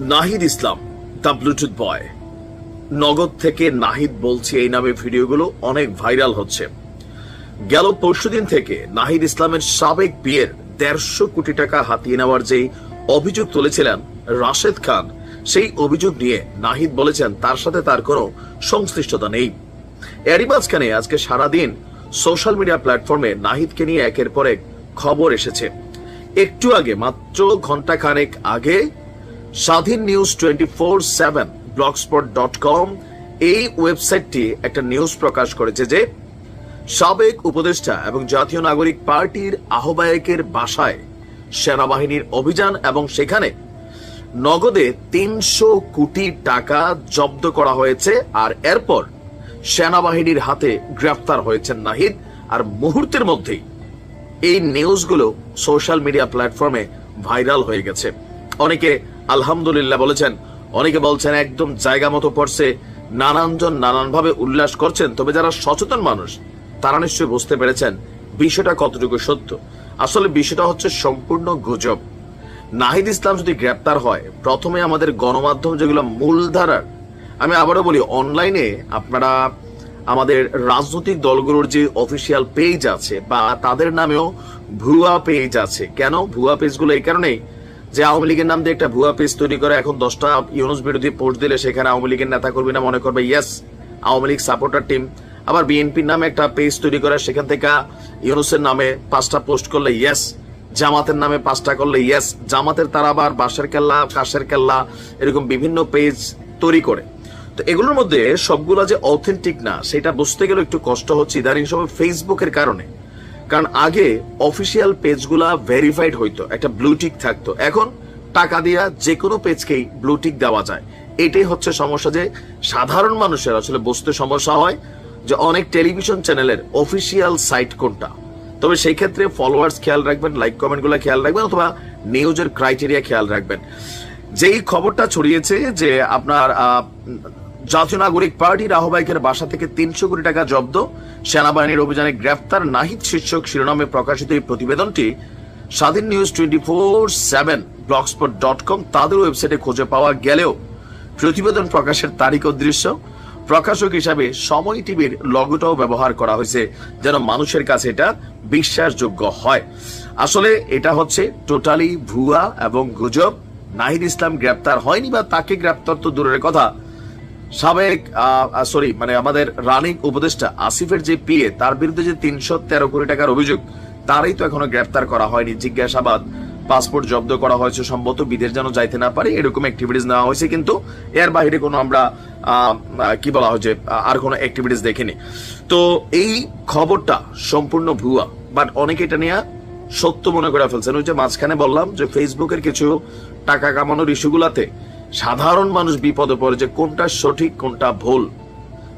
Nahid Islam, the bluetooth boy. নগদ থেকে নাহিদ বলছে এই নামে ভিডিওগুলো অনেক ভাইরাল হচ্ছে। গেল পরশুদিন থেকে নাহিদ ইসলামের সাবেক বিয়ের দেড়শো কোটি টাকা হাতিয়ে নেওয়ার যে অভিযোগ তুলেছিলেন রাশেদ খান, সেই অভিযোগ নিয়ে নাহিদ বলেছেন তার সাথে তার কোনো সংশ্লিষ্টতা নেই। এরই মাঝখানে আজকে সারাদিন সোশ্যাল মিডিয়া প্ল্যাটফর্মে নাহিদকে নিয়ে একের পর এক খবর এসেছে। একটু আগে, মাত্র ঘণ্টা খানেক আগে Swadhin news twenty four seven dot com এই ওয়েবসাইটটি একটা নিউজ প্রকাশ করেছে যে, সাবেক উপদেষ্টা এবং জাতীয় নাগরিক পার্টির আহ্বায়কের বাসায় সেনাবাহিনীর অভিযান এবং সেখানে নগদে তিনশো কোটি টাকা জব্দ করা হয়েছে আর এরপর সেনাবাহিনীর হাতে গ্রেফতার হয়েছেন নাহিদ। আর মুহূর্তের মধ্যেই এই নিউজগুলো সোশ্যাল মিডিয়া প্ল্যাটফর্মে ভাইরাল হয়ে গেছে। অনেকে আলহামদুলিল্লাহ বলেছেন। অনেকে বলছেন একদম জায়গা মতো পড়ছে, নানানজন নানানভাবে উল্লাস করছেন, তবে যারা সচেতন মানুষ, তারা নিশ্চয়ই বুঝতে পেরেছেন বিষয়টা কতটুকু সত্য। আসলে বিষয়টা হচ্ছে সম্পূর্ণ গুজব। নাহিদ ইসলাম যদি গ্রেপ্তার হয়, প্রথমে আমাদের গণমাধ্যম যেগুলো মূলধারার আমি আবারও বলি, অনলাইনে আপনারা আমাদের রাজনৈতিক দলগুলোর যে অফিসিয়াল পেজ আছে বা তাদের নামেও ভুয়া পেজ আছে। কেন? ভুয়া পেজগুলো এই কারণেই যে আওয়ামী লীগের নাম দিয়ে একটা ভুয়া পেজ তৈরি করে, এখন দশটা ইউনুস বিরোধী পোস্ট দিলে সেখানে আওয়ামী লীগের নেতা কর্মীরা মনে করবে yes Awami League supporter team আবার বিএনপির নামে একটা পেজ তৈরি করে, সেখান থেকে ইউনুসের নামে পাঁচটা পোস্ট করলে ইয়েস জামাতের নামে পাঁচটা করলে ইয়েস জামাতের তারা আবার বাঁশের কেল্লা, কাশের কেল্লা, এরকম বিভিন্ন পেজ তৈরি করে। তো এগুলোর মধ্যে সবগুলো যে অথেন্টিক না, সেটা বুঝতে গেলে একটু কষ্ট হচ্ছে। ইদানিং সময় ফেসবুকের কারণে। কারণ আগে অফিসিয়াল পেজগুলা ভেরিফাইড হইতো, একটা ব্লুটিক থাকতো। এখন টাকা দিয়া যে কোনো পেজকেই ব্লুটিক দেওয়া যায়। এটাই হচ্ছে সমস্যা যে সাধারণ মানুষের আসলে বুঝতে সমস্যা হয় যে অনেক টেলিভিশন চ্যানেলের অফিসিয়াল সাইট কোনটা। তবে সেই ক্ষেত্রে ফলোয়ার্স খেয়াল রাখবেন লাইক কমেন্টগুলো খেয়াল রাখবেন অথবা নিউজের ক্রাইটেরিয়া খেয়াল রাখবেন। যেই খবরটা ছড়িয়েছে যে আপনার জাতীয় নাগরিক পার্টির আহ্বায়কের বাসা থেকে তিনশো কোটি টাকা জব্দ। সেনাবাহিনীর অভিযানে গ্রেফতার নাহিদ শীর্ষক শিরোনামে প্রকাশিত এই প্রতিবেদনটি Swadhin news twenty four seven, blogspot dot com, তাদের ওয়েবসাইটে খুঁজে পাওয়া গেলেও প্রতিবেদন প্রকাশের তারিখ ও দৃশ্য প্রকাশক হিসাবে সময় টিভির লগোটাও ব্যবহার করা হয়েছে, যেন মানুষের কাছে এটা বিশ্বাসযোগ্য হয়। আসলে এটা হচ্ছে টোটালি ভুয়া এবং গুজব। নাহিদ ইসলাম গ্রেপ্তার হয়নি বা তাকে গ্রেপ্তার তো দূরের কথা। সাবেক সরি মানে আমাদের রানিং উপদেষ্টা আসিফের যে পিএ তার বিরুদ্ধে যে তিনশো তেরো কোটি টাকার অভিযোগ, তারই তো এখনও গ্রেপ্তার করা হয়নি। জিজ্ঞাসাবাদ, পাসপোর্ট জব্দ করা হয়েছে সম্ভবত, বিদেশ যেন যাইতে না পারে, এরকম অ্যাক্টিভিটিস নেওয়া হয়েছে, কিন্তু এর বাইরে কোনো আমরা কি বলা হয়েছে আর কোনো অ্যাক্টিভিটিস দেখিনি। তো এই খবরটা সম্পূর্ণ ভুয়া বাট অনেকে এটা নিয়ে সত্য মনে করে ফেলছেন। ওই যে মাঝখানে বললাম যে ফেসবুকের কিছু টাকা কামানোর ইস্যুগুলাতে সাধারণ মানুষ বিপদে পড়ে যে কোনটা সঠিক, কোনটা ভুল।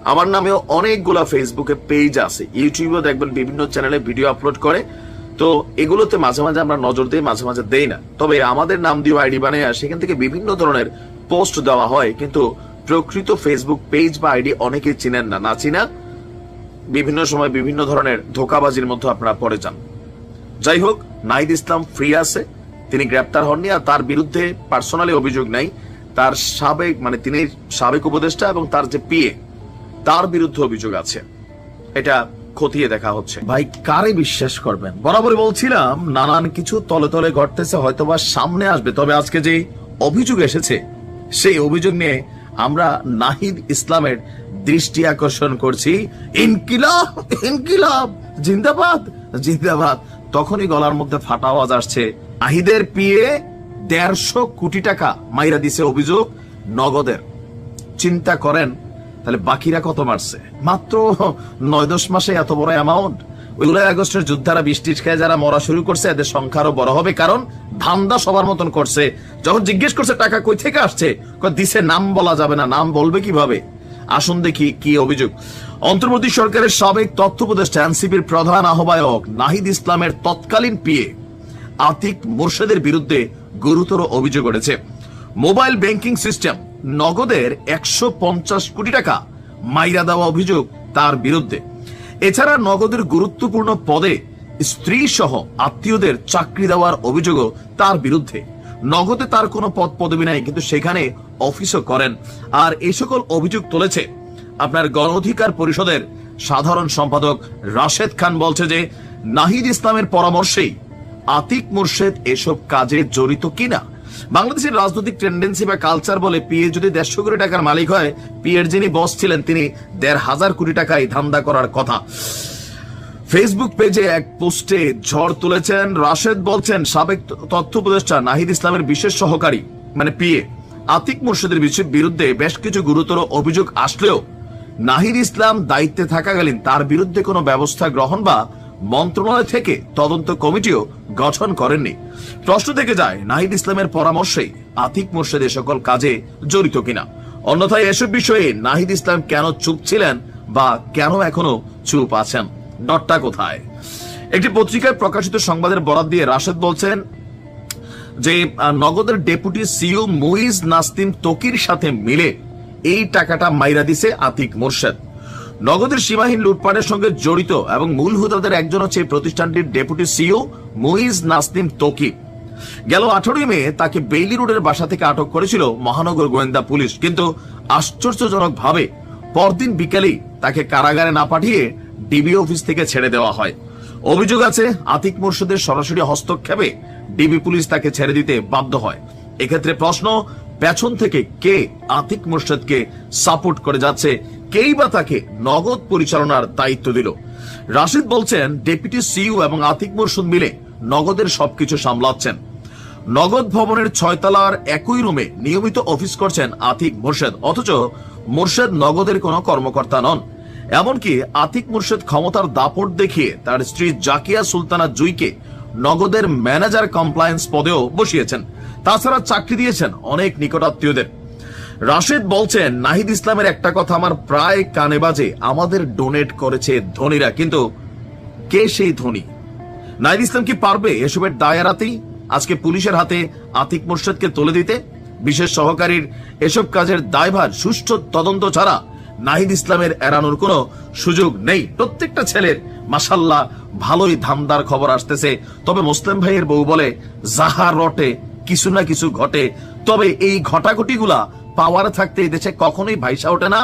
আমার নামেও অনেকগুলা ফেসবুকে পেজ আছে। ইউটিউবেও দেখবেন বিভিন্ন চ্যানেলে ভিডিও আপলোড করে। তো এগুলোতে মাঝে মাঝে আমরা নজর দিই, মাঝে মাঝে দেই না। তবে আমাদের নাম দিয়ে আইডি বানিয়ে সেখান থেকে বিভিন্ন ধরনের পোস্ট দেওয়া হয়। কিন্তু প্রকৃত ফেসবুক পেজ বা আইডি অনেকে চিনেন না। না চিনা, বিভিন্ন সময় বিভিন্ন ধরনের ধোকাবাজির মধ্যে আপনারা পড়ে যান। যাই হোক নাইদ ইসলাম ফ্রি আছে। তিনি গ্রেপ্তার হননি আর তার বিরুদ্ধে পার্সোনালি অভিযোগ নাই। তার সাবেক মানে তিনি সাবেক উপদেষ্টা এবং তার যে পিএ, তার বিরুদ্ধে অভিযোগ আছে। এটা খতিয়ে দেখা হচ্ছে। ভাই, কারে বিশ্বাস করবেন? বরাবরই বলছিলাম, নানান কিছু তলে তলে ঘটতেছে, হয়তোবা সামনে আসবে। তবে আজকে যে অভিযোগ এসেছে, সেই অভিযোগ নিয়ে আমরা নাহিদ ইসলামের দৃষ্টি আকর্ষণ করছি। ইনকিলাব! ইনকিলাব! জিন্দাবাদ! জিন্দাবাদ! তখনই গলার মধ্যে ফাটা আওয়াজ আসছে। আহিদের পিয়ে দেড়শো কোটি টাকা মাইরা দিছে অভিযোগ নগদের। চিন্তা করেন, তাহলে বাকিরা কত মারছে? মাত্র নয় দশ মাসে এত বড় অ্যামাউন্ট জুলাই আগস্টের যোদ্ধারা বৃষ্টি যারা মরা শুরু করছে, এদের বড় হবে, কারণ ধান্দা সবার মতন করছে। যখন জিজ্ঞেস করছে, টাকা কই থেকে আসছে? দিছে নাম বলা যাবে না, নাম বলবে কীভাবে? আসুন দেখি কি অভিযোগ। অন্তর্বর্তী সরকারের সাবেক তথ্য উপদেষ্টা, এনসিপির প্রধান আহ্বায়ক নাহিদ ইসলামের তৎকালীন পিএ আতিক মোর্শেদের বিরুদ্ধে গুরুতর অভিযোগ উঠেছে মোবাইল ব্যাংকিং সিস্টেম নগদের একশো পঞ্চাশ কোটি টাকা মাইরা দেওয়া অভিযোগ তার বিরুদ্ধে। এছাড়া নগদের গুরুত্বপূর্ণ পদে স্ত্রী সহ আত্মীয়দের চাকরি দেওয়ার অভিযোগও তার বিরুদ্ধে। নগদে তার কোনো পদ পদবি নাই, কিন্তু সেখানে অফিসও করেন। আর এই সকল অভিযোগ তুলেছে আপনার গণ অধিকার পরিষদের সাধারণ সম্পাদক রাশেদ খান বলছে যে, নাহিদ ইসলামের পরামর্শেই আতিক মুর্শেদ এসব কাজে জড়িত কিনা? বাংলাদেশের রাজনৈতিক টেন্ডেন্সি বা কালচার বলে পিএ যদি দেড়শো কোটি টাকার মালিক হয় পিএর যিনি বস ছিলেন, তিনি দেড় হাজার কোটি টাকায় ধান্দা করার কথা। ফেসবুক পেজে এক পোস্টে ঝড় তুলেছেন, রাশেদ বলছেন, সাবেক তথ্য উপদেষ্টা নাহিদ ইসলামের বিশেষ সহকারী মানে পিএ আতিক মুর্শিদের বিরুদ্ধে বেশ কিছু গুরুতর অভিযোগ আসলেও, নাহিদ ইসলাম দায়িত্বে থাকাকালীন তার বিরুদ্ধে কোনো ব্যবস্থা গ্রহণ বা মন্ত্রণালয় থেকে তদন্ত কমিটিও গঠন করেননি। প্রশ্ন থেকে যায়, নাহিদ ইসলামের পরামর্শেই আতিক মুর্শিদ এ সকল কাজে জড়িত কিনা? অন্যথায় এসব বিষয়ে নাহিদ ইসলাম কেন চুপ ছিলেন বা কেন এখনও চুপ আছেন? ডটটা কোথায়? একটি পত্রিকায় প্রকাশিত সংবাদের বরাদ দিয়ে রাশেদ বলছেন যে নগদের ডেপুটি সিও মুইজ নাস্তিম তকির সাথে মিলে এই টাকাটা মাইরা দিছে আতিক মোর্শেদ। নগদের সীমাহীন লুটপাটের সঙ্গে জড়িত এবং মূল হুদাদের একজন হচ্ছে প্রতিষ্ঠানটির ডেপুটি সিও মুইজ নাসিম তকি গেল আঠারোই মে তাকে বেইলি রোডের বাসা থেকে আটক করেছিল মহানগর গোয়েন্দা পুলিশ। কিন্তু আশ্চর্যজনক ভাবে পরদিন বিকেলেই তাকে কারাগারে না পাঠিয়ে ডিবি অফিস থেকে ছেড়ে দেওয়া হয়। অভিযোগ আছে, আতিক মোর্শেদের সরাসরি হস্তক্ষেপে ডিবি পুলিশ তাকে ছেড়ে দিতে বাধ্য হয়। এক্ষেত্রে প্রশ্ন, পেছন থেকে কে আতিক মোর্শেদকে সাপোর্ট করে যাচ্ছে কেই বা তাকে নগদ পরিচালনার দায়িত্ব দিল। রাশিদ বলছেন, ডেপুটি সিইও এবং আতিক মোর্শেদ মিলে নগদের সবকিছু সামলাচ্ছেন। নগদ ভবনের ছয়তলার একই রুমে নিয়মিত অফিস করছেন আতিক মোর্শেদ অথচ মোর্শেদ নগদের কোনো কর্মকর্তা নন। এমনকি আতিক মুর্শেদ ক্ষমতার দাপট দেখিয়ে তার স্ত্রী জাকিয়া সুলতানা জুইকে নগদের ম্যানেজার কমপ্লায়েন্স পদেও বসিয়েছেন। তাছাড়া চাকরি দিয়েছেন অনেক নিকটাত্মীয়দের। রাশেদ বলছেন, নাহিদ ইসলামের একটা কথা আমার প্রায় কানে বাজে। আমাদের ডোনেট করেছে ধনীরা, কিন্তু কে সেই ধনী? নাহিদ ইসলাম কি পারবে এসবের দায় এড়াতেই? আজকে পুলিশের হাতে আতিক মোর্শেদকে তুলে দিতে? বিশেষ সহকারীর এসব কাজের দায়ভার সুষ্ঠু তদন্ত ছাড়া নাহিদ ইসলামের এড়ানোর কোনো সুযোগ নেই। প্রত্যেকটা ছেলের মাসাল্লাহ ভালোই ধামদার খবর আসতেছে। তবে মুসলিম ভাইয়ের বউ বলে, যাহা রটে, কিছু না কিছু ঘটে। তবে এই ঘটাঘটিগুলা পাওয়ার থাকতে এই দেশে কখনোই ভাইসা ওঠে না।